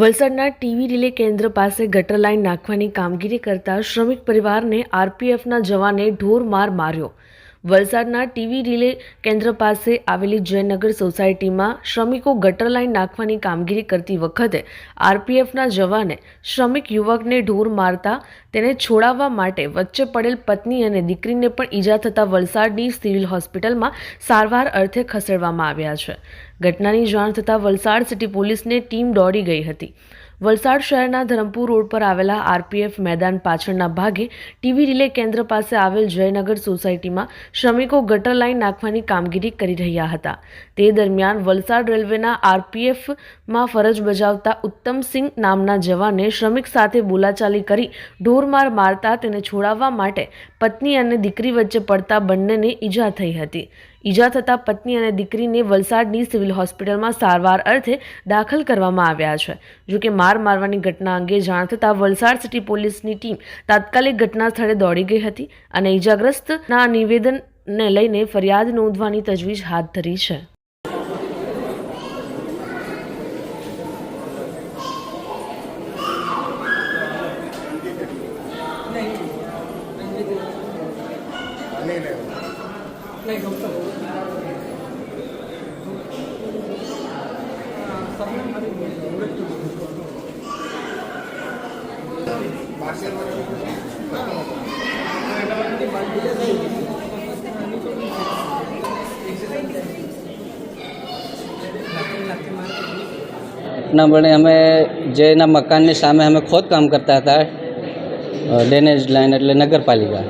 વલસાડના TV relay કેન્દ્ર પાસે ગટર લાઇન નાખવાની કામગીરી કરતા શ્રમિક પરિવારને આરપીએફના જવાને ઢોર માર માર્યો. વલસાડના ટીવી રિલે કેન્દ્ર પાસે આવેલી જયનગર સોસાયટીમાં શ્રમિકો ગટર લાઇન નાખવાની કામગીરી કરતી વખતે આરપીએફના જવાને શ્રમિક યુવકને ઢોર મારતા તેને છોડાવવા માટે વચ્ચે પડેલ પત્ની અને દીકરીને પણ ઈજા થતાં વલસાડની સિવિલ હોસ્પિટલમાં સારવાર અર્થે ખસેડવામાં આવ્યા છે. ઘટનાની જાણ થતાં વલસાડ સિટી પોલીસને ટીમ દોડી ગઈ હતી. વલસાડ શહેરના ધરમપુર રોડ પર આવેલા આરપીએફ મેદાન પાછળના ભાગે ટીવી રિલે કેન્દ્ર પાસે આવેલ જયનગર સોસાયટીમાં શ્રમિકો ગટર લાઇન નાખવાની કામગીરી કરી રહ્યા હતા. તે દરમિયાન વલસાડ રેલવેના આરપીએફમાં ફરજ બજાવતા ઉત્તમસિંહ નામના જવાને શ્રમિક સાથે બોલાચાલી કરી ઢોરમાર મારતા તેને છોડાવવા માટે પત્ની અને દીકરી વચ્ચે પડતા બંનેને ઈજા થઈ હતી. ઈજા થતાં પત્ની અને દીકરીને વલસાડની સિવિલ હોસ્પિટલમાં સારવાર અર્થે દાખલ કરવામાં આવ્યા છે. જોકે માર મારવાની ઘટના અંગે જાણ થતાં વલસાડ સિટી પોલીસની ટીમ તાત્કાલિક ઘટના સ્થળે દોડી ગઈ હતી અને ઈજાગ્રસ્તના નિવેદનને લઈને ફરિયાદ નોંધવાની તજવીજ હાથ ધરી છે. ઘટના બને અમે જેના મકાનની સામે અમે ખોદકામ કરતા હતા ડ્રેનેજ લાઈન એટલે નગરપાલિકા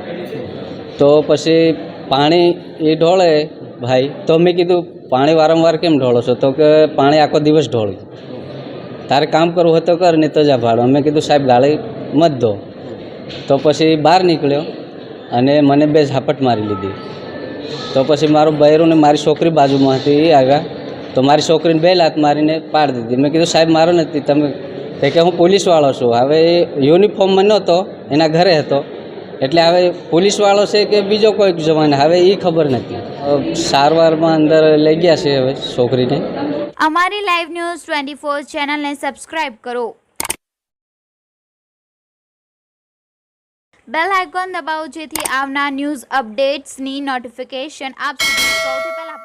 તો પછી પાણી એ ઢોળે, ભાઈ, તો મેં કીધું, પાણી વારંવાર કેમ ઢોળો છો? તો કે, પાણી આખો દિવસ ઢોળ્યું તારે કામ કરવું હોય તો કર, નહીં તો જા ભાડો. મેં કીધું, સાહેબ, ગાળી મત દો. તો પછી બહાર નીકળ્યો અને મને બે ઝાપટ મારી લીધી. તો પછી મારું બૈરું ને મારી છોકરી બાજુમાં હતી, એ આવ્યા. તો મારી છોકરીને બે લાત મારીને પાડી દીધી. મેં કીધું, સાહેબ, મારો નથી, તમે કે હું પોલીસવાળો છું. હવે યુનિફોર્મમાં નહોતો, એના ઘરે હતો. એટલે હવે પોલીસવાળો છે કે બીજો કોઈક જવાન? હવે એ ખબર નથી. સારવારમાં અંદર લઈ ગયા છે હવે છોકરીને. અમારી લાઈવ ન્યૂઝ ટ્વેન્ટી ફોર ચેનલને સબસ્ક્રાઈબ કરો. બેલ આઇકોન દબાવો જેથી આવનાર ન્યૂઝ અપડેટ્સની નોટિફિકેશન આપ સુધી સૌથી પહેલા